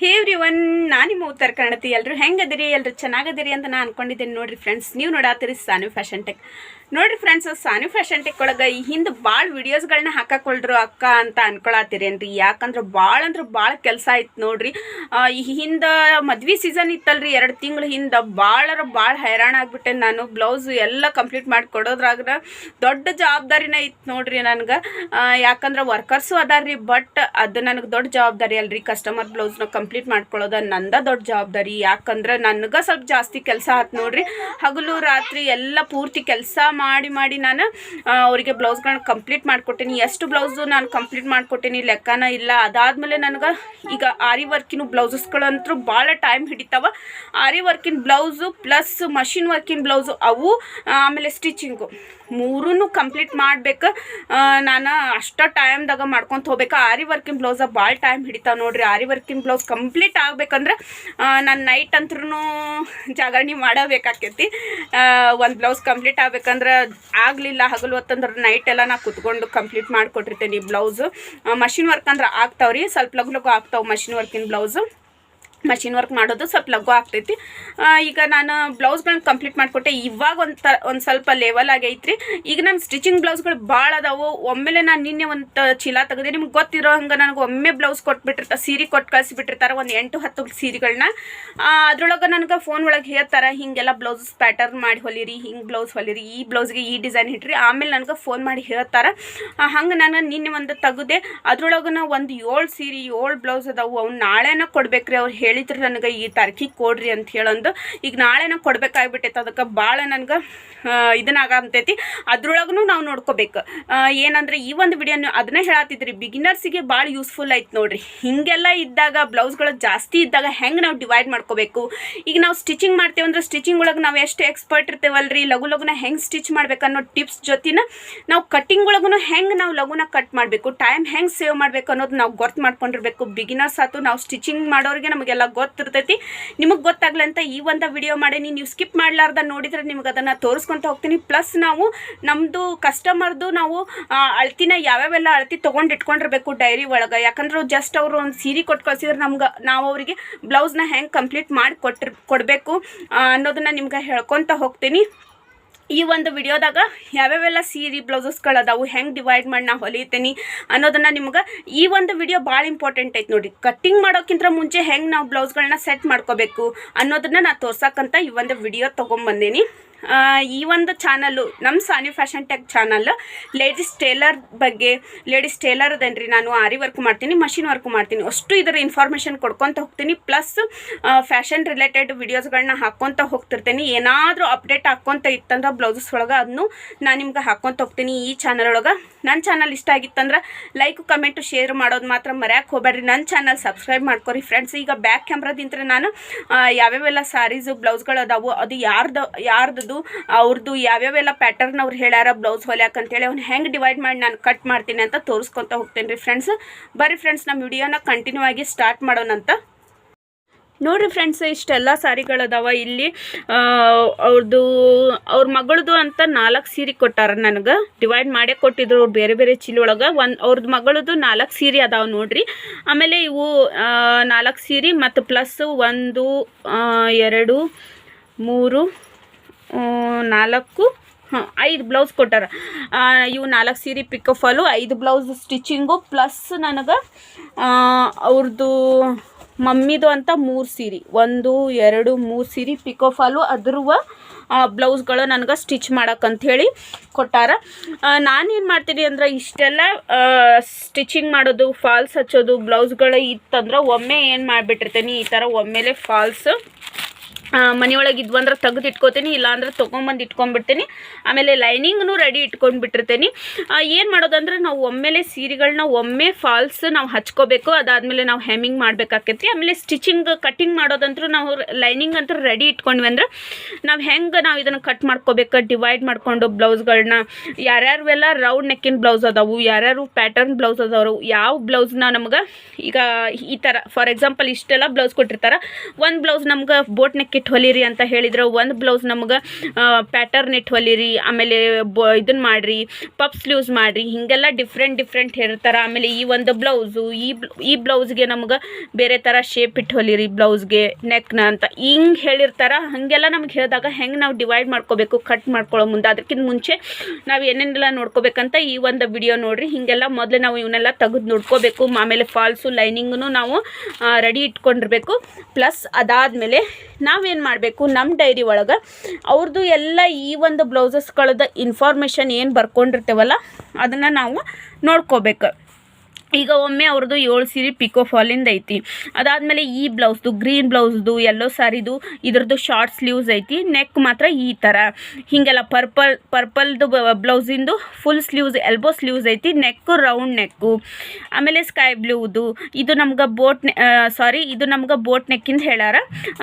ಹೇ every one ನಾನು ನಿಮ್ಮ ಉತ್ತರ ಕನ್ನಡತಿ. ಎಲ್ಲರೂ ಹೆಂಗದಿರಿ? ಎಲ್ಲರೂ ಚೆನ್ನಾಗದಿರಿ ಅಂತ ನಾನು ಅನ್ಕೊಂಡಿದ್ದೀನಿ ನೋಡ್ರಿ ಫ್ರೆಂಡ್ಸ್ ನೀವು ನೋಡಾತೀರಿ ಸಾನು ಫ್ಯಾಷನ್ ಟೆಕ್ ನೋಡ್ರಿ ಫ್ರೆಂಡ್ಸ್ ಸಾನಿ ಫ್ಯಾಷನ್ ಟೆಕ್ ಒಳಗೆ ಈ ಹಿಂದೆ ಭಾಳ ವಿಡಿಯೋಸ್ಗಳನ್ನ ಹಾಕಾಕೊಳ್ರು ಅಕ್ಕ ಅಂತ ಅನ್ಕೊಳತ್ತೀರೇನ್ರಿ ಯಾಕಂದ್ರೆ ಭಾಳ ಅಂದ್ರೆ ಭಾಳ ಕೆಲಸ ಆಯ್ತು ನೋಡ್ರಿ. ಈ ಹಿಂದೆ ಮದ್ವೆ ಸೀಸನ್ ಇತ್ತಲ್ರಿ, ಎರಡು ತಿಂಗಳ ಹಿಂದೆ ಭಾಳರ ಭಾಳ ಹೈರಾಣ ಆಗ್ಬಿಟ್ಟೆ ನಾನು. ಬ್ಲೌಸ್ ಎಲ್ಲ ಕಂಪ್ಲೀಟ್ ಮಾಡಿ ಕೊಡೋದ್ರಾಗ ದೊಡ್ಡ ಜವಾಬ್ದಾರಿನ ಇತ್ತು ನೋಡ್ರಿ ನನಗೆ. ಯಾಕಂದ್ರೆ ವರ್ಕರ್ಸು ಅದಾರ್ರಿ ಬಟ್ ಅದು ನನಗೆ ದೊಡ್ಡ ಜವಾಬ್ದಾರಿ ಅಲ್ರಿ. ಕಸ್ಟಮರ್ ಬ್ಲೌಸ್ನ ಕಂಪ್ಲೀಟ್ ಮಾಡ್ಕೊಳ್ಳೋದು ನಂದ ದೊಡ್ಡ ಜವಾಬ್ದಾರಿ. ಯಾಕಂದ್ರೆ ನನಗೆ ಸ್ವಲ್ಪ ಜಾಸ್ತಿ ಕೆಲಸ ಆಯ್ತು ನೋಡ್ರಿ. ಹಗಲು, ರಾತ್ರಿ ಎಲ್ಲ ಪೂರ್ತಿ ಕೆಲಸ ಮಾಡಿ ಮಾಡಿ ನಾನು ಅವರಿಗೆ ಬ್ಲೌಸ್ಗಳನ್ನ ಕಂಪ್ಲೀಟ್ ಮಾಡಿಕೊಟ್ಟೇನಿ. ಎಷ್ಟು ಬ್ಲೌಸು ನಾನು ಕಂಪ್ಲೀಟ್ ಮಾಡಿಕೊಟ್ಟೇನಿ, ಲೆಕ್ಕನ ಇಲ್ಲ. ಅದಾದಮೇಲೆ ನನಗೆ ಈಗ ಆರಿ ವರ್ಕಿನ ಬ್ಲೌಸಸ್ಗಳಂತೂ ಭಾಳ ಟೈಮ್ ಹಿಡಿತಾವ. ಆರಿ ವರ್ಕಿನ ಬ್ಲೌಸು ಪ್ಲಸ್ ಮಷಿನ್ ವರ್ಕಿನ ಬ್ಲೌಸು ಅವು, ಆಮೇಲೆ ಸ್ಟಿಚಿಂಗು ಮೂರೂ ಕಂಪ್ಲೀಟ್ ಮಾಡ್ಬೇಕು. ನಾನು ಅಷ್ಟು ಟೈಮ್ದಾಗ ಮಾಡ್ಕೊತ ಹೋಗ್ಬೇಕು. ಆರಿ ವರ್ಕಿಂಗ್ ಬ್ಲೌಸ ಭಾಳ ಟೈಮ್ ಹಿಡಿತಾವೆ ನೋಡ್ರಿ. ಆರಿ ವರ್ಕಿಂಗ್ ಬ್ಲೌಸ್ ಕಂಪ್ಲೀಟ್ ಆಗ್ಬೇಕಂದ್ರೆ ನಾನು ನೈಟ್ ಅಂತರೂ ಜಾಗರಣೆ ಮಾಡಬೇಕಾಕೈತಿ. ಒಂದು ಬ್ಲೌಸ್ ಕಂಪ್ಲೀಟ್ ಆಗ್ಬೇಕಂದ್ರೆ ಆಗಲಿಲ್ಲ ಹಗಲು ಹೊತ್ತಂದ್ರೆ ನೈಟ್ ಎಲ್ಲ ನಾ ಕುತ್ಕೊಂಡು ಕಂಪ್ಲೀಟ್ ಮಾಡಿಕೊಟ್ಟಿರ್ತೇನೆ ಬ್ಲೌಸು ಮಷಿನ್ ವರ್ಕ್ ಅಂದ್ರೆ ಆಗ್ತಾವ್ರಿ. ಸ್ವಲ್ಪ ಲಘು ಲಘು ಆಗ್ತಾವೆ ಮಷಿನ್ ವರ್ಕಿನ ಬ್ಲೌಸು ಮಷಿನ್ ವರ್ಕ್ ಮಾಡೋದು ಸ್ವಲ್ಪ ಲಘು ಆಗ್ತೈತಿ. ಈಗ ನಾನು ಬ್ಲೌಸ್ಗಳನ್ನ ಕಂಪ್ಲೀಟ್ ಮಾಡಿಕೊಟ್ಟೆ. ಇವಾಗ ಒಂದು ಒಂದು ಸ್ವಲ್ಪ ಲೆವೆಲ್ ಆಗೈತ್ರಿ. ಈಗ ನನ್ನ ಸ್ಟಿಚಿಂಗ್ ಬ್ಲೌಸ್ಗಳು ಭಾಳ ಅದಾವು. ಒಮ್ಮೆಲೆ ನಾನು ನಿನ್ನೆ ಒಂದು ಚೀಲ ತೆಗೆದೆ. ನಿಮ್ಗೆ ಗೊತ್ತಿರೋ ಹಂಗೆ ನನಗೆ ಒಮ್ಮೆ ಬ್ಲೌಸ್ ಕೊಟ್ಬಿಟ್ಟಿರ್ತಾರೆ ಸೀರೆ ಕೊಟ್ಟು ಕಳಿಸಿಬಿಟ್ಟಿರ್ತಾರೆ ಒಂದು ಎಂಟು, ಹತ್ತು ಸೀರೆಗಳನ್ನ ಅದ್ರೊಳಗೆ ನನಗೆ ಫೋನ್ ಒಳಗೆ ಹೇಳ್ತಾರೆ, ಹಿಂಗೆಲ್ಲ ಬ್ಲೌಸ್ ಪ್ಯಾಟರ್ನ್ ಮಾಡಿ ಹೊಲಿರಿ, ಹಿಂಗೆ ಬ್ಲೌಸ್ ಹೊಲಿರಿ, ಈ ಬ್ಲೌಸ್ಗೆ ಈ ಡಿಸೈನ್ ಇಟ್ರಿ. ಆಮೇಲೆ ನನಗೆ ಫೋನ್ ಮಾಡಿ ಹೇಳ್ತಾರೆ. ಹಂಗೆ ನಾನು ನಿನ್ನೆ ಒಂದು ತೆಗೆದೆ. ಅದ್ರೊಳಗನ ಒಂದು ಏಳು ಸೀರೆ, ಏಳು ಬ್ಲೌಸ್ ಅದಾವು. ಅವ್ನು ನಾಳೆನ ಕೊಡ್ಬೇಕ್ರಿ ಅವ್ರು ಹೇಳಿದ್ರು ನನಗೆ, ಈ ತಾರೀಕಿಗೆ ಕೊಡ್ರಿ ಅಂತ ಹೇಳಂದು. ಈಗ ನಾಳೆನ ಕೊಡ್ಬೇಕಾಗ್ಬಿಟ್ಟೈತೆ, ಅದಕ್ಕೆ ಭಾಳ ನನಗೆ ಇದನ್ನಾಗಂತೈತಿ ಅದ್ರೊಳಗೂ ನಾವು ನೋಡ್ಕೋಬೇಕು. ಏನಂದ್ರೆ ಈ ಒಂದು ವಿಡಿಯೋ ಅದನ್ನೇ ಹೇಳತ್ತಿದ್ರಿ ಬಿಗಿನರ್ಸಿಗೆ ಭಾಳ ಯೂಸ್ಫುಲ್ ಆಯ್ತು ನೋಡ್ರಿ. ಹಿಂಗೆಲ್ಲ ಇದ್ದಾಗ ಬ್ಲೌಸ್ಗಳು ಜಾಸ್ತಿ ಇದ್ದಾಗ ಹೆಂಗೆ ನಾವು ಡಿವೈಡ್ ಮಾಡ್ಕೋಬೇಕು? ಈಗ ನಾವು ಸ್ಟಿಚಿಂಗ್ ಮಾಡ್ತೇವೆ ಅಂದ್ರೆ ಸ್ಟಿಚಿಂಗ್ ಒಳಗೆ ನಾವು ಎಷ್ಟು ಎಕ್ಸ್ಪರ್ಟ್ ಇರ್ತೇವಲ್ರಿ? ಲಘು ಲಘುನ ಹೆಂಗೆ ಸ್ಟಿಚ್ ಮಾಡ್ಬೇಕು ಅನ್ನೋ ಟಿಪ್ಸ್ ಜೊತಿನ ನಾವು ಕಟ್ಟಿಂಗ್ ಒಳಗೂ ಹೆಂಗೆ ನಾವು ಲಘುನ ಕಟ್ ಮಾಡಬೇಕು? ಟೈಮ್ ಹೆಂಗೆ ಸೇವ್ ಮಾಡಬೇಕು ಅನ್ನೋದು ನಾವು ಗೊತ್ತು ಮಾಡ್ಕೊಂಡಿರ್ಬೇಕು. ಬಿಗಿನರ್ಸ್ ಆತು ನಾವು ಸ್ಟಿಚಿಂಗ್ ಮಾಡೋರಿಗೆ ನಮಗೆಲ್ಲ ಗೊತ್ತಿರ್ತೈತಿ. ನಿಮಗೆ ಗೊತ್ತಾಗ್ಲಂತ ಈ ಒಂದು ವಿಡಿಯೋ ಮಾಡೀನಿ. ನೀವು ಸ್ಕಿಪ್ ಮಾಡಲಾರ್ದ ನೋಡಿದ್ರೆ ನಿಮ್ಗೆ ಅದನ್ನು ತೋರಿಸ್ಕೊಂತ ಹೋಗ್ತೀನಿ. ಪ್ಲಸ್ ನಾವು ನಮ್ಮದು ಕಸ್ಟಮರ್ದು ನಾವು ಅಳ್ತಿನ ಯಾವ್ಯಾವೆಲ್ಲ ಅಳ್ತಿ ತೊಗೊಂಡು ಇಟ್ಕೊಂಡಿರ್ಬೇಕು ಡೈರಿ ಒಳಗೆ. ಯಾಕಂದ್ರೆ ಜಸ್ಟ್ ಅವರು ಒಂದು ಸೀರೆ ಕೊಟ್ಟು ಕಳ್ಸಿದ್ರೆ ನಮ್ಗೆ, ನಾವು ಅವರಿಗೆ ಬ್ಲೌಸ್ನ ಹೆಂಗೆ ಕಂಪ್ಲೀಟ್ ಮಾಡಿ ಕೊಟ್ಟಿರ್ ಕೊಡಬೇಕು ಅನ್ನೋದನ್ನ ನಿಮ್ಗೆ ಹೇಳ್ಕೊತ ಹೋಗ್ತೀನಿ. ಈ ಒಂದು ವಿಡಿಯೋದಾಗ ಯಾವ್ಯಾವೆಲ್ಲ ಸೀರೆ ಬ್ಲೌಸಸ್ಗಳು ಅದಾವು ಹೆಂಗೆ ಡಿವೈಡ್ ಮಾಡಿ ನಾ ಹೊಲಿತೀನಿ ಅನ್ನೋದನ್ನ ನಿಮ್ಗೆ ಈ ಒಂದು ವಿಡಿಯೋ ಭಾಳ ಇಂಪಾರ್ಟೆಂಟ್ ಐತೆ ನೋಡಿ. ಕಟ್ಟಿಂಗ್ ಮಾಡೋಕ್ಕಿಂತ ಮುಂಚೆ ಹೆಂಗೆ ನಾವು ಬ್ಲೌಸ್ಗಳನ್ನ ಸೆಟ್ ಮಾಡ್ಕೋಬೇಕು ಅನ್ನೋದನ್ನ ನಾ ತೋರ್ಸಕ್ಕಂತ ಈ ಒಂದು ವಿಡಿಯೋ ತೊಗೊಂಬಂದೀನಿ. ಈ ಒಂದು ಚಾನಲ್ಲು ನಮ್ಮ Sani fashion tech channel, ladies tailor ಬಗ್ಗೆ, ಲೇಡೀಸ್ ಟೇಲರ್ ಅದೇನ್ರಿ, ನಾನು ಆರಿ ವರ್ಕ್ ಮಾಡ್ತೀನಿ ಮಷಿನ್ ವರ್ಕ್ ಮಾಡ್ತೀನಿ, ಅಷ್ಟು ಇದರ ಇನ್ಫಾರ್ಮೇಷನ್ ಕೊಡ್ಕೊತ ಹೋಗ್ತೀನಿ ಪ್ಲಸ್ ಫ್ಯಾಷನ್ ರಿಲೇಟೆಡ್ ವೀಡಿಯೋಸ್ಗಳನ್ನ ಹಾಕ್ಕೊತ ಹೋಗ್ತಿರ್ತೀನಿ, ಏನಾದರೂ ಅಪ್ಡೇಟ್ ಹಾಕ್ಕೊತ ಇತ್ತಂದ್ರೆ ಬ್ಲೌಸಸ್ ಒಳಗೆ ಅದನ್ನು ನಾನು ನಿಮ್ಗೆ ಹಾಕ್ಕೊತ ಹೋಗ್ತೀನಿ ಈ ಚಾನಲ್ ಒಳಗೆ. ನನ್ನ ಚಾನಲ್ ಇಷ್ಟ ಆಗಿತ್ತಂದ್ರೆ ಲೈಕ್ ಕಮೆಂಟು ಶೇರ್ ಮಾಡೋದು ಮಾತ್ರ ಮರ್ಯಾಕೆ ಹೋಗ್ಬೇಡ್ರಿ ನನ್ನ ಚಾನಲ್ ಸಬ್ಸ್ಕ್ರೈಬ್ ಮಾಡ್ಕೊರಿ ಫ್ರೆಂಡ್ಸ್ ಈಗ ಬ್ಯಾಕ್ ಕ್ಯಾಮ್ರಾದಿಂತ ನಾನು ಯಾವ್ಯಾವೆಲ್ಲ ಸ್ಯಾರೀಸು ಬ್ಲೌಸ್ಗಳು ಅದಾವು, ಅದು ಯಾರ್ದು ಯಾರ್ದು ಅವ್ರದ್ದು ಯಾವ್ಯಾವೆಲ್ಲ ಪ್ಯಾಟರ್ನ್ ಅವ್ರು ಹೇಳ್ಯಾರ ಬ್ಲೌಸ್ ಹೊಲ್ಯಾಕ ಅಂತೇಳಿ ಅವ್ನು ಹೆಂಗೆ ಡಿವೈಡ್ ಮಾಡಿ ನಾನು ಕಟ್ ಮಾಡ್ತೀನಿ ಅಂತ ತೋರಿಸ್ಕೊತ ಹೋಗ್ತೇನೆ ರೀ ಫ್ರೆಂಡ್ಸ್ ಬರ್ರಿ ಫ್ರೆಂಡ್ಸ್ ನಮ್ಮ ವಿಡಿಯೋನ ಕಂಟಿನ್ಯೂ ಆಗಿ ಸ್ಟಾರ್ಟ್ ಮಾಡೋಣಂತ ನೋಡಿರಿ ಫ್ರೆಂಡ್ಸ್ ಇಷ್ಟೆಲ್ಲ ಸಾರಿಗಳದಾವ ಇಲ್ಲಿ ಅವ್ರದ್ದು ಅವ್ರ ಮಗಳದು ಅಂತ ನಾಲ್ಕು ಸೀರೆ ಕೊಟ್ಟಾರ ನನಗೆ. ಡಿವೈಡ್ ಮಾಡೇ ಕೊಟ್ಟಿದ್ರು ಅವ್ರು ಬೇರೆ ಬೇರೆ ಒಳಗೆ. ಒಂದು ಅವ್ರದ್ದು ಮಗಳದು ನಾಲ್ಕು ಸೀರೆ ಅದಾವ ನೋಡ್ರಿ. ಆಮೇಲೆ ಇವು ನಾಲ್ಕು ಸೀರೆ ಮತ್ತು ಪ್ಲಸ್ ಒಂದು ಎರಡು, ಮೂರು ನಾಲ್ಕು ಹಾಂ ಐದು ಬ್ಲೌಸ್ ಕೊಟ್ಟಾರ. ಇವು ನಾಲ್ಕು ಸೀರೆ ಪಿಕೋ ಫಾಲು ಐದು ಬ್ಲೌಸ್ ಸ್ಟಿಚಿಂಗು ಪ್ಲಸ್ ನನಗೆ ಅವ್ರದ್ದು ಮಮ್ಮಿದು ಅಂತ ಮೂರು ಸೀರೆ, ಒಂದು, ಎರಡು, ಮೂರು ಸೀರೆ ಪಿಕೋ ಫಾಲು ಅದ್ರುವ ಬ್ಲೌಸ್ಗಳು ನನಗೆ ಸ್ಟಿಚ್ ಹೇಳಿ ಕೊಟ್ಟಾರ. ನಾನೇನು ಮಾಡ್ತೀನಿ ಅಂದ್ರೆ ಇಷ್ಟೆಲ್ಲ ಸ್ಟಿಚಿಂಗ್ ಮಾಡೋದು ಫಾಲ್ಸ್ ಹಚ್ಚೋದು ಬ್ಲೌಸ್ಗಳು ಇತ್ತಂದ್ರೆ ಒಮ್ಮೆ ಏನು ಮಾಡಿಬಿಟ್ಟಿರ್ತೀನಿ, ಈ ಥರ ಒಮ್ಮೆಲೆ ಫಾಲ್ಸ್ ಮನೆಯೊಳಗೆ ಇದ್ವಂದ್ರೆ ತೆಗೆದು ಇಟ್ಕೋತೀನಿ, ಇಲ್ಲಾಂದ್ರೆ ತೊಗೊಂಬಂದು ಇಟ್ಕೊಂಡ್ಬಿಡ್ತೀನಿ. ಆಮೇಲೆ ಲೈನಿಂಗ್ನು ರೆಡಿ ಇಟ್ಕೊಂಡ್ಬಿಟ್ಟಿರ್ತೀನಿ. ಏನು ಮಾಡೋದಂದ್ರೆ ನಾವು ಒಮ್ಮೆಲೆ ಸೀರೆಗಳನ್ನ ಒಮ್ಮೆ ಫಾಲ್ಸ್ ನಾವು ಹಚ್ಕೋಬೇಕು, ಅದಾದಮೇಲೆ ನಾವು ಹೆಮ್ಮಿಂಗ್ ಮಾಡ್ಬೇಕಾಕೈತಿ. ಆಮೇಲೆ ಸ್ಟಿಚಿಂಗ್ ಕಟ್ಟಿಂಗ್ ಮಾಡೋದಂತೂ ನಾವು ಲೈನಿಂಗ್ ಅಂತ ರೆಡಿ ಇಟ್ಕೊಂಡ್ವಿ ಅಂದ್ರೆ ನಾವು ಹೆಂಗೆ ನಾವು ಇದನ್ನು ಕಟ್ ಮಾಡ್ಕೋಬೇಕು ಡಿವೈಡ್ ಮಾಡಿಕೊಂಡು ಬ್ಲೌಸ್ಗಳನ್ನ ಯಾರ್ಯಾರವೆಲ್ಲ ರೌಂಡ್ ನೆಕ್ಕಿನ ಬ್ಲೌಸ್ ಅದಾವು, ಯಾರ್ಯಾರು ಪ್ಯಾಟರ್ನ್ ಬ್ಲೌಸ್ ಅದಾವ್ರು ಯಾವ ಬ್ಲೌಸ್ನ ನಮ್ಗೆ ಈಗ ಈ ಥರ ಫಾರ್ ಎಕ್ಸಾಂಪಲ್ ಇಷ್ಟೆಲ್ಲ ಬ್ಲೌಸ್ ಕೊಟ್ಟಿರ್ತಾರೆ, ಒಂದು ಬ್ಲೌಸ್ ನಮ್ಗೆ ಬೋಟ್ ನೆಕ್ಕಿನ ಇಟ್ಟು ಹೊಲಿರಿ ಅಂತ ಹೇಳಿದ್ರೆ. ಒಂದು ಬ್ಲೌಸ್ ನಮ್ಗೆ ಪ್ಯಾಟರ್ನ್ ಇಟ್ಟು ಹೊಲಿರಿ, ಆಮೇಲೆ ಬ ಇದನ್ನ ಮಾಡಿರಿ ಪಪ್ ಸ್ಲೀವ್ಸ್ ಮಾಡಿರಿ, ಹೀಗೆಲ್ಲ ಡಿಫ್ರೆಂಟ್ ಡಿಫ್ರೆಂಟ್ ಹೇಳ್ತಾರೆ ಆಮೇಲೆ ಈ ಒಂದು ಬ್ಲೌಸು ಈ ಈ ಬ್ಲೌಸ್ಗೆ ನಮ್ಗೆ ಬೇರೆ ಥರ ಶೇಪ್ ಇಟ್ಟು ಹೊಲಿರಿ ಬ್ಲೌಸ್ಗೆ ನೆಕ್ನ ಅಂತ. ಹಿಂಗೆ ಹೇಳಿರ್ತಾರೆ. ಹಾಗೆಲ್ಲ ನಮ್ಗೆ ಹೇಳಿದಾಗ ಹೆಂಗೆ ನಾವು ಡಿವೈಡ್ ಮಾಡ್ಕೋಬೇಕು ಕಟ್ ಮಾಡ್ಕೊಳ್ಳೋ ಮುಂದೆ. ಅದಕ್ಕಿಂತ ಮುಂಚೆ ನಾವು ಏನೇನೆಲ್ಲ ನೋಡ್ಕೋಬೇಕಂತ ಈ ಒಂದು ವಿಡಿಯೋ ನೋಡ್ರಿ. ಹೀಗೆಲ್ಲ ಮೊದಲು ನಾವು ಇವನ್ನೆಲ್ಲ ತೆಗೆದು ನೋಡ್ಕೋಬೇಕು. ಆಮೇಲೆ ಫಾಲ್ಸು ಲೈನಿಂಗನ್ನು ನಾವು ರೆಡಿ ಇಟ್ಕೊಂಡಿರ್ಬೇಕು. ಪ್ಲಸ್ ಅದಾದಮೇಲೆ ನಾವೇನು ಮಾಡಬೇಕು? ನಮ್ಮ ಡೈರಿ ಒಳಗೆ ಅವ್ರದ್ದು ಎಲ್ಲ ಈ ಒಂದು ಬ್ಲೌಸಸ್ಗಳದ್ದು ಇನ್ಫಾರ್ಮೇಷನ್ ಏನು ಬರ್ಕೊಂಡಿರ್ತೇವಲ್ಲ, ಅದನ್ನು ನಾವು ನೋಡ್ಕೋಬೇಕು. ಈಗ ಒಮ್ಮೆ ಅವ್ರದ್ದು ಏಳು ಸೀರೆ ಪಿಕೋ ಫಾಲಿಂದ ಐತಿ. ಅದಾದಮೇಲೆ ಈ ಬ್ಲೌಸ್ದು ಗ್ರೀನ್ ಬ್ಲೌಸ್ದು ಎಲ್ಲೋ ಸಾರಿದು, ಇದ್ರದ್ದು ಶಾರ್ಟ್ ಸ್ಲೀವ್ಸ್ ಐತಿ ನೆಕ್ ಮಾತ್ರ ಈ ಥರ ಹೀಗೆಲ್ಲ ಪರ್ಪಲ್ ಪರ್ಪಲ್ದು ಬ್ಲೌಸಿಂದು ಫುಲ್ ಸ್ಲೀವ್ಸ್ ಎಲ್ಬೋ ಸ್ಲೀವ್ಸ್ ಐತಿ ನೆಕ್ಕು ರೌಂಡ್ ನೆಕ್ಕು ಆಮೇಲೆ ಸ್ಕೈ ಬ್ಲೂದು ಇದು ನಮ್ಗೆ ಬೋಟ್ ಸಾರಿ ಇದು ನಮ್ಗೆ ಬೋಟ್ ನೆಕ್ಕಿಂದ ಹೇಳ್ಯಾರ.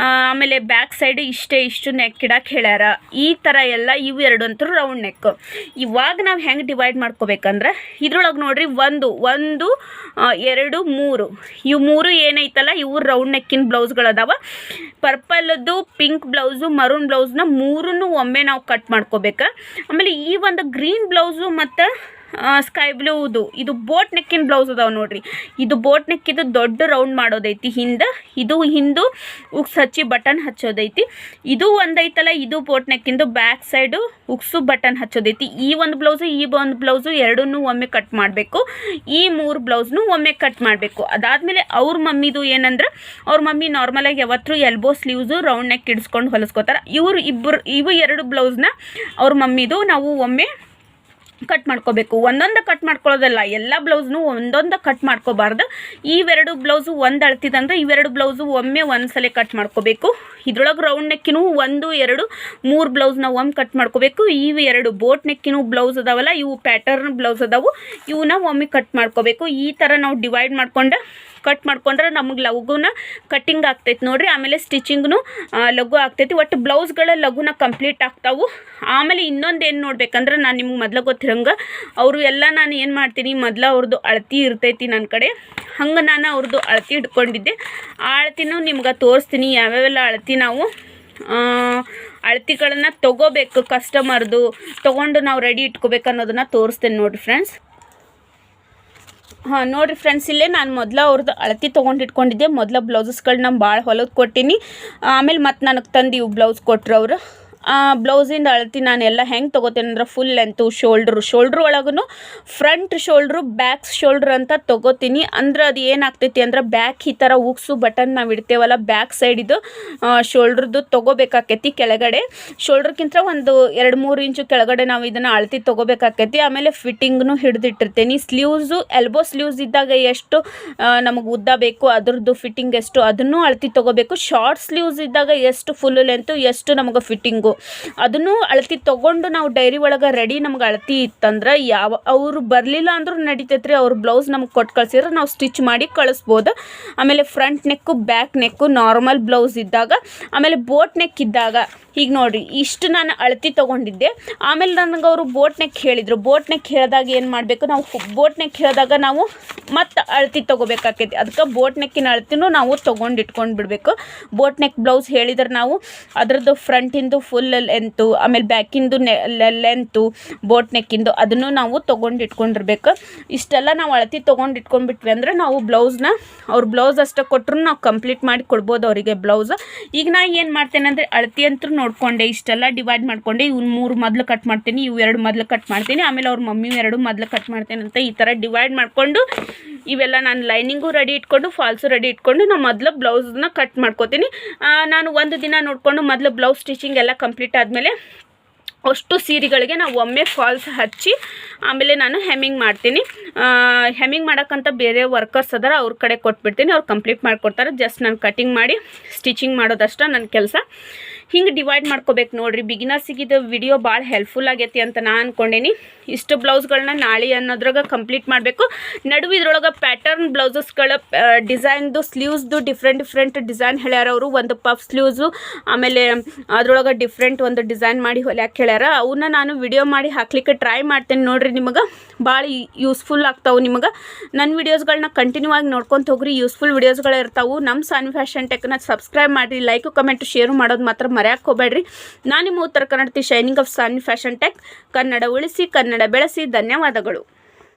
ಆಮೇಲೆ ಬ್ಯಾಕ್ ಸೈಡ್ ಇಷ್ಟೇ ಇಷ್ಟು ನೆಕ್ ಇಡಕ್ಕೆ ಹೇಳ್ಯಾರ. ಈ ಥರ ಎಲ್ಲ ಇವು ಎರಡು ಅಂತೂ ರೌಂಡ್ ನೆಕ್ ಇವಾಗ ನಾವು ಹೆಂಗೆ ಡಿವೈಡ್ ಮಾಡ್ಕೋಬೇಕಂದ್ರೆ, ಇದ್ರೊಳಗೆ ನೋಡ್ರಿ, ಒಂದು ಒಂದು ಎರಡು, ಮೂರು. ಇವು ಮೂರು ಏನೈತಲ್ಲ? ಇವು ರೌಂಡ್ ನೆಕ್ಕಿನ ಬ್ಲೌಸ್ಗಳದಾವ ಪರ್ಪಲ್ದು ಪಿಂಕ್ ಬ್ಲೌಸು ಮರೂನ್ ಬ್ಲೌಸ್ನ ಮೂರನ್ನು ಒಮ್ಮೆ ನಾವು ಕಟ್ ಮಾಡ್ಕೋಬೇಕು. ಆಮೇಲೆ ಈ ಒಂದು ಗ್ರೀನ್ ಬ್ಲೌಸು ಮತ್ತು ಸ್ಕೈ ಬ್ಲೂದು ಇದು ಬೋಟ್ ನೆಕ್ಕಿನ ಬ್ಲೌಸ್ ಅದಾವೆ ನೋಡ್ರಿ. ಇದು ಬೋಟ್ ನೆಕ್ಕಿದು ದೊಡ್ಡ ರೌಂಡ್ ಮಾಡೋದೈತಿ ಹಿಂದೆ. ಇದು ಹಿಂದು ಉಕ್ಸ್ ಹಚ್ಚಿ ಬಟನ್ ಹಚ್ಚೋದೈತಿ. ಇದು ಒಂದೈತಲ್ಲ, ಇದು ಬೋಟ್ ನೆಕ್ಕಿಂದು ಬ್ಯಾಕ್ ಸೈಡು ಉಕ್ಸು ಬಟನ್ ಹಚ್ಚೋದೈತಿ. ಈ ಒಂದು ಬ್ಲೌಸು ಈ ಒಂದು ಬ್ಲೌಸು ಎರಡನ್ನೂ ಒಮ್ಮೆ ಕಟ್ ಮಾಡಬೇಕು. ಈ ಮೂರು ಬ್ಲೌಸ್ನು ಒಮ್ಮೆ ಕಟ್ ಮಾಡಬೇಕು. ಅದಾದಮೇಲೆ ಅವ್ರ ಮಮ್ಮಿದು ಏನಂದ್ರೆ, ಅವ್ರ ಮಮ್ಮಿ ನಾರ್ಮಲಾಗಿ ಯಾವತ್ತೂ ಎಲ್ಬೋ ಸ್ಲೀವ್ಸು ರೌಂಡ್ ನೆಕ್ ಇಡ್ಸ್ಕೊಂಡು ಹೊಲಿಸ್ಕೋತಾರೆ. ಇವರು ಇಬ್ಬರು ಇವು ಎರಡು ಬ್ಲೌಸ್ನ ಅವ್ರ ಮಮ್ಮಿದು ನಾವು ಒಮ್ಮೆ ಕಟ್ ಮಾಡ್ಕೋಬೇಕು. ಒಂದೊಂದು ಕಟ್ ಮಾಡ್ಕೊಳ್ಳೋದಲ್ಲ, ಎಲ್ಲ ಬ್ಲೌಸ್ನು ಒಂದೊಂದು ಕಟ್ ಮಾಡ್ಕೋಬಾರ್ದು. ಇವೆರಡು ಬ್ಲೌಸು ಒಂದು ಅಳ್ತಿದಂದ್ರೆ ಇವೆರಡು ಬ್ಲೌಸು ಒಮ್ಮೆ ಒಂದು ಸಲ ಕಟ್ ಮಾಡ್ಕೋಬೇಕು. ಇದ್ರೊಳಗೆ ರೌಂಡ್ ನೆಕ್ಕಿನೂ ಒಂದು, ಎರಡು, ಮೂರು ಬ್ಲೌಸ್ನ ಒಮ್ಮೆ ಕಟ್ ಮಾಡ್ಕೋಬೇಕು. ಇವು ಎರಡು ಬೋಟ್ ನೆಕ್ಕಿನೂ ಬ್ಲೌಸ್ ಅದಾವಲ್ಲ, ಇವು ಪ್ಯಾಟರ್ನ್ ಬ್ಲೌಸ್ ಅದಾವು. ಇವನ್ನ ಒಮ್ಮೆ ಕಟ್ ಮಾಡ್ಕೋಬೇಕು. ಈ ಥರ ನಾವು ಡಿವೈಡ್ ಮಾಡ್ಕೊಂಡು ಕಟ್ ಮಾಡ್ಕೊಂಡ್ರೆ ನಮಗೆ ಲಘುನ ಕಟ್ಟಿಂಗ್ ಆಗ್ತೈತಿ ನೋಡಿರಿ. ಆಮೇಲೆ ಸ್ಟಿಚಿಂಗ್ನು ಲಘು ಆಗ್ತೈತಿ. ಒಟ್ಟು ಬ್ಲೌಸ್ಗಳ ಲಘುನ ಕಂಪ್ಲೀಟ್ ಆಗ್ತಾವು. ಆಮೇಲೆ ಇನ್ನೊಂದು ಏನು ನೋಡ್ಬೇಕಂದ್ರೆ ನಾನು ನಿಮ್ಗೆ ಮೊದ್ಲು ಗೊತ್ತಿರಂಗೆ, ಅವರು ಎಲ್ಲ ನಾನು ಏನು ಮಾಡ್ತೀನಿ, ಮೊದ್ಲು ಅವ್ರದ್ದು ಅಳತಿ ಇರ್ತೈತಿ ನನ್ನ ಕಡೆ. ಹಂಗೆ ನಾನು ಅವ್ರದ್ದು ಅಳತಿ ಇಟ್ಕೊಂಡಿದ್ದೆ ಆ ಅಳತಿನೂ ನಿಮ್ಗೆ ತೋರಿಸ್ತೀನಿ. ಯಾವ್ಯಾವೆಲ್ಲ ಅಳತಿ ನಾವು ಅಳತಿಗಳನ್ನು ತೊಗೋಬೇಕು ಕಸ್ಟಮರ್ದು ತೊಗೊಂಡು ನಾವು ರೆಡಿ ಇಟ್ಕೋಬೇಕು ಅನ್ನೋದನ್ನ ತೋರಿಸ್ತೇನೆ ನೋಡಿರಿ ಫ್ರೆಂಡ್ಸ್ ಹಾಂ, ನೋಡಿರಿ ಫ್ರೆಂಡ್ಸ್ ಇಲ್ಲೇ ನಾನು ಮೊದಲು ಅವ್ರದ್ದು ಅಳತಿ ತೊಗೊಂಡು ಇಟ್ಕೊಂಡಿದ್ದೆ. ಮೊದಲ ಬ್ಲೌಸಸ್ಗಳನ್ನ ಭಾಳ ಹೊಲದ ಕೊಟ್ಟಿನಿ. ಆಮೇಲೆ ಮತ್ತೆ ನನಗೆ ತಂದು ಇವು ಬ್ಲೌಸ್ ಕೊಟ್ರು ಅವರು. ಬ್ಲೌಸಿಂದ ಅಳತಿ ನಾನು ಎಲ್ಲ ಹೆಂಗೆ ತೊಗೋತೇನೆ ಅಂದ್ರೆ ಫುಲ್ ಲೆಂತು ಶೋಲ್ಡ್ರು ಶೋಲ್ಡ್ರ್ ಒಳಗೂ ಫ್ರಂಟ್ ಶೋಲ್ಡ್ರು ಬ್ಯಾಕ್ ಶೋಲ್ಡ್ರ್ ಅಂತ ತೊಗೋತೀನಿ. ಅಂದ್ರೆ ಅದು ಏನಾಗ್ತೈತಿ ಅಂದ್ರೆ ಬ್ಯಾಕ್ ಈ ಥರ ಉಕ್ಸು ಬಟನ್ ನಾವು ಇಡ್ತೇವಲ್ಲ ಬ್ಯಾಕ್ ಸೈಡಿದು ಶೋಲ್ಡ್ರದ್ದು ತೊಗೋಬೇಕಾಕೈತಿ ಕೆಳಗಡೆ. ಶೋಲ್ಡ್ರ್ಗಿಂತ ಒಂದು ಎರಡು ಮೂರು ಇಂಚು ಕೆಳಗಡೆ ನಾವು ಇದನ್ನು ಅಳತಿ ತೊಗೋಬೇಕಾಕೈತಿ. ಆಮೇಲೆ ಫಿಟ್ಟಿಂಗ್ನು ಹಿಡಿದಿಟ್ಟಿರ್ತೀನಿ. ಸ್ಲೀವ್ಸು ಎಲ್ಬೋ ಸ್ಲೀವ್ಸ್ ಇದ್ದಾಗ ಎಷ್ಟು ನಮಗೆ ಉದ್ದ ಬೇಕು, ಅದ್ರದ್ದು ಫಿಟ್ಟಿಂಗ್ ಎಷ್ಟು, ಅದನ್ನು ಅಳತಿ ತೊಗೋಬೇಕು. ಶಾರ್ಟ್ ಸ್ಲೀವ್ಸ್ ಇದ್ದಾಗ ಎಷ್ಟು ಫುಲ್ ಲೆಂತು ಎಷ್ಟು ನಮಗೆ ಫಿಟ್ಟಿಂಗು ಅದನ್ನು ಅಳತಿ ತಗೊಂಡು ನಾವು ಡೈರಿ ಒಳಗೆ ರೆಡಿ ನಮ್ಗೆ ಅಳತಿ ಇತ್ತಂದ್ರೆ ಯಾವ, ಅವರು ಬರಲಿಲ್ಲ ಅಂದ್ರೂ ರೀ ಅವ್ರ ಬ್ಲೌಸ್ ನಮ್ಗೆ ಕೊಟ್ಟು ಕಳ್ಸಿದ್ರೆ ನಾವು ಸ್ಟಿಚ್ ಮಾಡಿ ಕಳಿಸ್ಬೋದು. ಆಮೇಲೆ front neck back neck normal blouse ಇದ್ದಾಗ, ಆಮೇಲೆ ಬೋಟ್ ನೆಕ್ ಇದ್ದಾಗ, ಈಗ ನೋಡಿರಿ ಇಷ್ಟು ನಾನು ಅಳತಿ ತೊಗೊಂಡಿದ್ದೆ. ಆಮೇಲೆ ನನಗೆ ಅವರು ಬೋಟ್ ನೆಕ್ ಹೇಳಿದರು. ಬೋಟ್ ನೆಕ್ ಹೇಳಿದಾಗ ಏನು ಮಾಡಬೇಕು ನಾವು ಬೋಟ್ ನೆಕ್ ಹೇಳಿದಾಗ ನಾವು ಮತ್ತೆ ಅಳತಿ ತೊಗೋಬೇಕಾಕೈತಿ. ಅದಕ್ಕೆ ಬೋಟ್ ನೆಕ್ಕಿನ ಅಳತಿನೂ ನಾವು ತೊಗೊಂಡು ಇಟ್ಕೊಂಡು ಬಿಡಬೇಕು. ಬೋಟ್ ನೆಕ್ ಬ್ಲೌಸ್ ಹೇಳಿದ್ರೆ ನಾವು ಅದರದ್ದು ಫ್ರಂಟಿಂದು ಫುಲ್ ಲೆಂತು ಆಮೇಲೆ ಬ್ಯಾಕಿಂದು ಲೆಂತು ಬೋಟ್ ನೆಕ್ಕಿಂದು ಅದನ್ನು ನಾವು ತೊಗೊಂಡು ಇಟ್ಕೊಂಡಿರ್ಬೇಕು ಇಷ್ಟೆಲ್ಲ ನಾವು ಅಳತಿ ತೊಗೊಂಡು ಇಟ್ಕೊಂಡ್ಬಿಟ್ವಿ ಅಂದ್ರೆ ನಾವು ಬ್ಲೌಸ್ನ ಅವ್ರ ಬ್ಲೌಸ್ ಅಷ್ಟೇ ಕೊಟ್ಟರು ನಾವು ಕಂಪ್ಲೀಟ್ ಮಾಡಿ ಕೊಡ್ಬೋದು ಅವರಿಗೆ ಬ್ಲೌಸ್ ಈಗ ನಾ ಏನು ಮಾಡ್ತೇನೆ ಅಂದರೆ ಅಳತಿ ಅಂತೂ ನೋಡ್ಕೊಂಡೆ, ಇಷ್ಟೆಲ್ಲ ಡಿವೈಡ್ ಮಾಡಿಕೊಂಡೆ, ಇವ್ನು ಮೂರು ಮೊದಲು ಕಟ್ ಮಾಡ್ತೀನಿ, ಇವು ಎರಡು ಮೊದಲು ಕಟ್ ಮಾಡ್ತೀನಿ, ಆಮೇಲೆ ಅವ್ರ ಮಮ್ಮಿ ಎರಡು ಮೊದಲು ಕಟ್ ಮಾಡ್ತೇನೆ ಅಂತ ಈ ಥರ ಡಿವೈಡ್ ಮಾಡಿಕೊಂಡು ಇವೆಲ್ಲ ನಾನು ಲೈನಿಂಗು ರೆಡಿ ಇಟ್ಕೊಂಡು ಫಾಲ್ಸು ರೆಡಿ ಇಟ್ಕೊಂಡು ನಾನು ಮೊದಲು ಬ್ಲೌಸ್ನ ಕಟ್ ಮಾಡ್ಕೋತೀನಿ. ನಾನು ಒಂದು ದಿನ ನೋಡಿಕೊಂಡು ಮೊದಲು ಬ್ಲೌಸ್ ಸ್ಟಿಚಿಂಗ್ ಎಲ್ಲ ಕಂಪ್ಲೀಟ್ ಆದಮೇಲೆ ಅಷ್ಟು ಸೀರೆಗಳಿಗೆ ನಾವು ಒಮ್ಮೆ ಫಾಲ್ಸ್ ಹಚ್ಚಿ, ಆಮೇಲೆ ನಾನು ಹೆಮ್ಮಿಂಗ್ ಮಾಡ್ತೀನಿ. ಹೆಮ್ಮಿಂಗ್ ಮಾಡೋಕ್ಕಂಥ ಬೇರೆ ವರ್ಕರ್ಸ್ ಅದರ, ಅವ್ರ ಕಡೆ ಕೊಟ್ಬಿಡ್ತೀನಿ, ಅವ್ರು ಕಂಪ್ಲೀಟ್ ಮಾಡಿಕೊಡ್ತಾರೆ. ಜಸ್ಟ್ ನಾನು ಕಟಿಂಗ್ ಮಾಡಿ ಸ್ಟಿಚಿಂಗ್ ಮಾಡೋದಷ್ಟ ನನ್ನ ಕೆಲಸ. ಹಿಂಗೆ ಡಿವೈಡ್ ಮಾಡ್ಕೋಬೇಕು ನೋಡ್ರಿ. ಬಿಗಿನರ್ಸಿಗೆ ಇದು ವಿಡಿಯೋ ಭಾಳ ಹೆಲ್ಪ್ಫುಲ್ ಆಗೈತಿ ಅಂತ ನಾ ಅಂದ್ಕೊಂಡೇನಿ ಇಷ್ಟು ಬ್ಲೌಸ್ಗಳನ್ನ ನಾಳೆ ಅನ್ನೋದ್ರಾಗ ಕಂಪ್ಲೀಟ್ ಮಾಡಬೇಕು. ನಡುವೆ ಇದ್ರೊಳಗೆ ಪ್ಯಾಟರ್ನ್ ಬ್ಲೌಸಸ್ಗಳ ಡಿಸೈನ್ದು ಸ್ಲೀವ್ಸ್ದು ಡಿಫ್ರೆಂಟ್ ಡಿಫ್ರೆಂಟ್ ಡಿಸೈನ್ ಹೇಳ್ಯಾರ ಅವರು. ಒಂದು ಪಫ್ ಸ್ಲೀವ್ಸು ಆಮೇಲೆ ಅದ್ರೊಳಗೆ ಡಿಫ್ರೆಂಟ್ ಒಂದು ಡಿಸೈನ್ ಮಾಡಿ ಹೊಲ್ಯಾಕೆ ಹೇಳ್ಯಾರ ಅವನ್ನ ನಾನು ವಿಡಿಯೋ ಮಾಡಿ ಹಾಕ್ಲಿಕ್ಕೆ ಟ್ರೈ ಮಾಡ್ತೇನೆ ನೋಡ್ರಿ ನಿಮಗೆ. ಭಾಳ ಯೂಸ್ಫುಲ್ ಆಗ್ತಾವೆ ನಿಮಗೆ. ನನ್ನ ವಿಡಿಯೋಸ್ಗಳನ್ನ ಕಂಟಿನ್ಯೂ ಆಗಿ ನೋಡ್ಕೊಂತ ಹೋಗ್ರಿ. ಯೂಸ್ಫುಲ್ ವಿಡಿಯೋಸ್ಗಳು ಇರ್ತಾವೆ. ನಮ್ಮ ಸನ್ ಫ್ಯಾಷನ್ ಟೆಕ್ನ ಸಬ್ಸ್ಕ್ರೈಬ್ ಮಾಡಿರಿ. ಲೈಕು ಕಮೆಂಟು ಶೇರು ಮಾಡೋದು ಮಾತ್ರ ಮರೆಯಕ್ಕೆ ಹೋಗ್ಬೇಡ್ರಿ. ನಾನು ನಿಮ್ಮ ಉತ್ತರ ಕನ್ನಡತಿ shining of Sun Fashion Tech Kannada ಉಳಿಸಿ, ಕನ್ನಡ ಬೆಳೆಸಿ, ಧನ್ಯವಾದಗಳು.